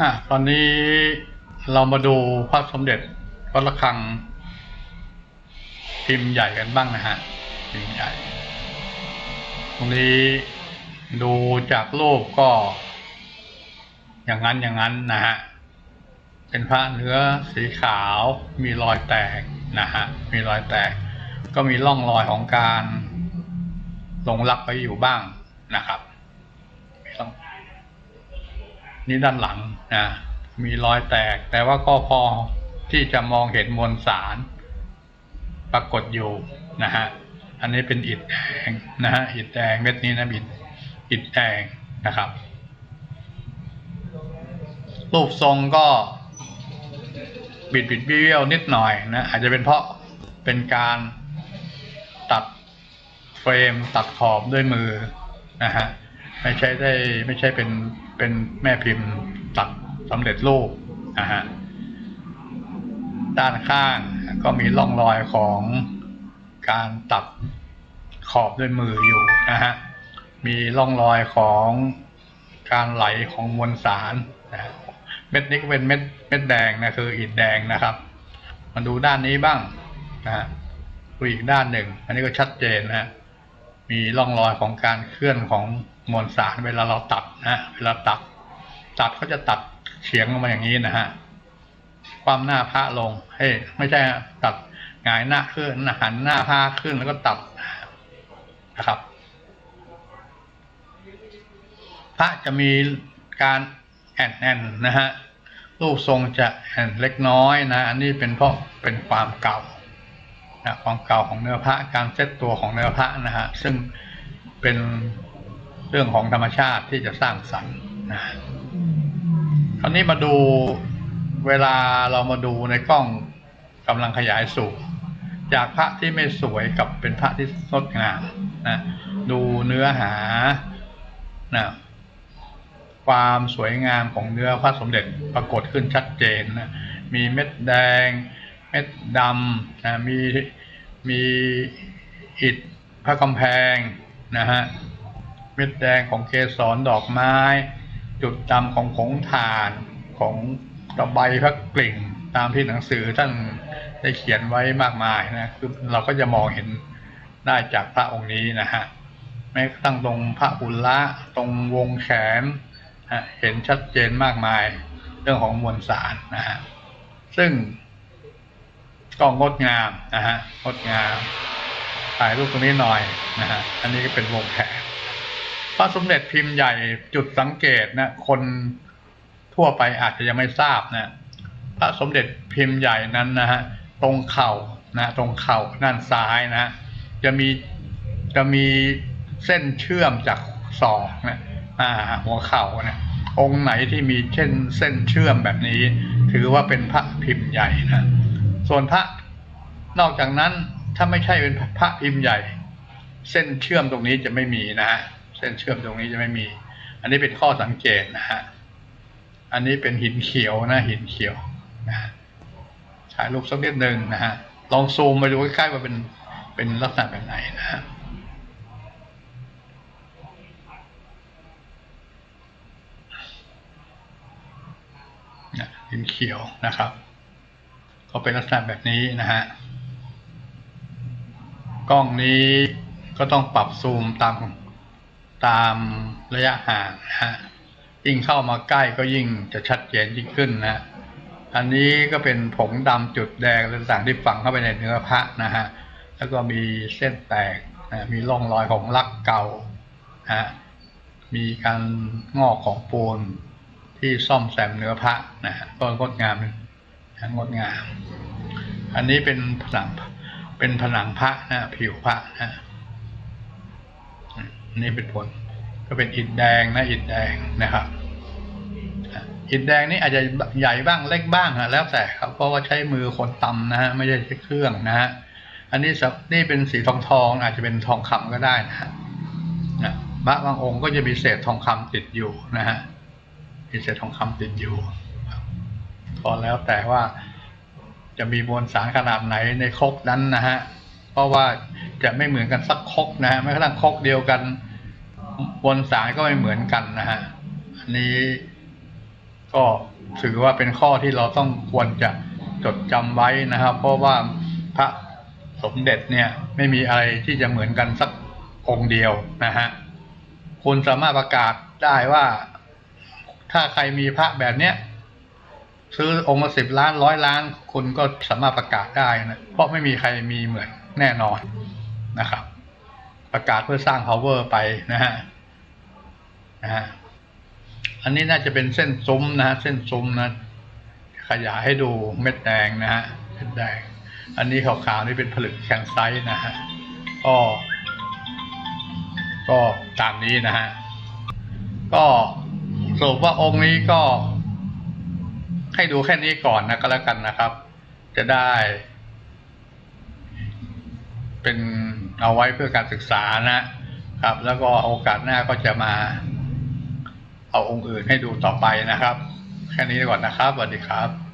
อะตอนนี้เรามาดูพระสมเด็จวัดระฆังพิมพ์ใหญ่กันบ้างนะฮะพิมพ์ใหญ่ ตรงนี้ดูจากรูปก็ อย่างนั้นอย่างนั้นนะฮะเป็นพระเนื้อสีขาวมีรอยแตกนะฮะมีรอยแตก ก็มีร่องรอยของการหลงรักไปอยู่บ้างนะครับมีร่อง นี่ด้านหลังนะมีรอยแตก แต่ว่าก็พอที่จะมองเห็นมวลสารปรากฏอยู่นะฮะอันนี้เป็นอิฐแดงนะฮะอิฐแดงเม็ดนี้นะอิฐอิฐแดงนะครับ รูปทรงก็บิดบิดเบี้ยวนิดหน่อยนะอาจจะเป็นเพราะเป็นการตัดเฟรมตัดขอบด้วยมือนะฮะ ไม่ใช่ได้ไม่ใช่เป็นเป็นแม่พิมพ์ตัดสำเร็จรูปนะฮะด้านข้างก็มีร่องรอยของการตัดขอบด้วยมืออยู่นะฮะมีร่องรอยของการไหลของมวลสารนะเม็ดนี้ก็เป็นเม็ดเม็ดแดงนะคืออิฐแดงนะครับ มาดูด้านนี้บ้างนะฮะดูอีกด้านหนึ่ง อันนี้ก็ชัดเจนนะฮะ มีร่องรอยของการเคลื่อนของมวลสาร เวลาเราตัดนะเวลาตัด ตัดก็จะตัดเฉียงลงมาอย่างนี้นะฮะความหน้าพระลงเฮ้ยไม่ใช่ตัดหงายหน้าขึ้นหันหน้าพระขึ้นแล้วก็ตัดนะครับ พระจะมีการแอนแอนนะฮะรูปทรงจะแอนเล็กน้อยนะ อันนี้เป็นเพราะเป็นความเก่า นะความเก่าของเนื้อพระการเซตตัวของเนื้อพระนะฮะซึ่งเป็นเรื่องของธรรมชาติที่จะสร้างสรรค์นะคราวนี้มาดูเวลาเรามาดูในกล้องกำลังขยายสูงจากพระที่ไม่สวยกับเป็นพระที่งดงามนะดูเนื้อหานะความสวยงามของเนื้อพระสมเด็จปรากฏขึ้นชัดเจนนะมีเม็ดแดง ม็ดดำนะมีมีอิฐพระกำแพงนะฮะเม็ดแดงของเกสรดอกไม้ จุดดำของผงถ่านของตะไบพระกลิ่งตามที่หนังสือท่านได้เขียนไว้มากมายนะคือเราก็จะมองเห็นได้จากพระองค์นี้นะฮะแม้กระทั่งตรงพระอุละตรงวงแขนเห็นชัดเจนมากมายเรื่องของมวลสารนะฮะซึ่ง ก็งดงามนะฮะงดงามถ่ายรูปตรงนี้หน่อยนะฮะอันนี้ก็เป็นวงแขนพระสมเด็จพิมพ์ใหญ่จุดสังเกตนะคนทั่วไปอาจจะยังไม่ทราบนะพระสมเด็จพิมพ์ใหญ่นั้นนะฮะตรงเข่านะตรงเข่าด้านซ้ายนะจะมีจะมีเส้นเชื่อมจากศอกนะอ่าหัวเข่านะองค์ไหนที่มีเช่นเส้นเชื่อมแบบนี้ ถือว่าเป็นพระพิมพ์ใหญ่นะ ส่วนพระนอกจากนั้นถ้าไม่ใช่เป็นพระพิมพ์ใหญ่ เส้นเชื่อมตรงนี้จะไม่มีนะฮะเส้นเชื่อมตรงนี้จะไม่มี อันนี้เป็นข้อสังเกตนะฮะอันนี้เป็นหินเขียวนะหินเขียวนะฮะถ่ายรูปสักนิดหนึ่งนะฮะลองซูมไปดูใกล้ๆว่าเป็นเป็นลักษณะแบบไหนนะฮะหินเขียวนะครับ ก็เป็นลักษณะแบบนี้นะฮะกล้องนี้ก็ต้องปรับซูมตามตามระยะห่างนะฮะยิ่งเข้ามาใกล้ก็ยิ่งจะชัดเจนยิ่งขึ้นนะอันนี้ก็เป็นผงดำจุดแดงต่างๆที่ฝังเข้าไปในเนื้อพระนะฮะแล้วก็มีเส้นแตกนะมีร่องรอยของลักเก่านะฮะมีการงอกของปูนที่ซ่อมแซมเนื้อพระนะฮะก็งดงาม นงดงาม อันนี้เป็นผนังเป็นผนังพระนะผิวพระนะอันนี้เป็นผลก็เป็นอิฐแดงนะอิฐแดงนะครับอิฐแดงนี่อาจจะใหญ่บ้างเล็กบ้างฮะแล้วแต่ครับเพราะว่าใช้มือคนตำนะฮะไม่ใช่ใช้เครื่องนะฮะอันนี้นี่เป็นสีทองทองอาจจะเป็นทองคำก็ได้นะฮะนะพระบางองค์ก็จะมีเศษทองคำติดอยู่นะฮะมีเศษทองคำติดอยู่ พอแล้วแต่ว่าจะมีมวลสารขนาดไหนในครกนั้นนะฮะ เพราะว่าจะไม่เหมือนกันสักครกนะฮะแม้กระทั่งครกเดียวกันมวลสารก็ไม่เหมือนกันนะฮะอันนี้ก็ถือว่าเป็นข้อที่เราต้องควรจะจดจำไว้นะครับ เพราะว่าพระสมเด็จเนี่ยไม่มีอะไรที่จะเหมือนกันสักองค์เดียวนะฮะคุณสามารถประกาศได้ว่า ถ้าใครมีพระแบบเนี้ย ซื้อองค์ละสิบล้านร้อยล้านคุณก็สามารถประกาศได้นะเพราะไม่มีใครมีเหมือนแน่นอนนะครับ ประกาศเพื่อสร้าง power ไปนะฮะนะฮะอันนี้น่าจะเป็นเส้นซุ้มนะฮะเส้นซุ้มนะ ขยายให้ดูเม็ดแดงนะฮะเม็ดแดง อันนี้ขาวๆนี่เป็นผลึกแคนไซต์นะฮะก็ก็ตามนี้นะฮะก็สรุปว่าองค์นี้ก็ ให้ดูแค่นี้ก่อนนะก็แล้วกันนะครับ จะได้ เป็นเอาไว้เพื่อการศึกษานะครับ แล้วก็โอกาสหน้าก็จะมา เอาองค์อื่นให้ดูต่อไปนะครับ แค่นี้ก่อนนะครับสวัสดีครับ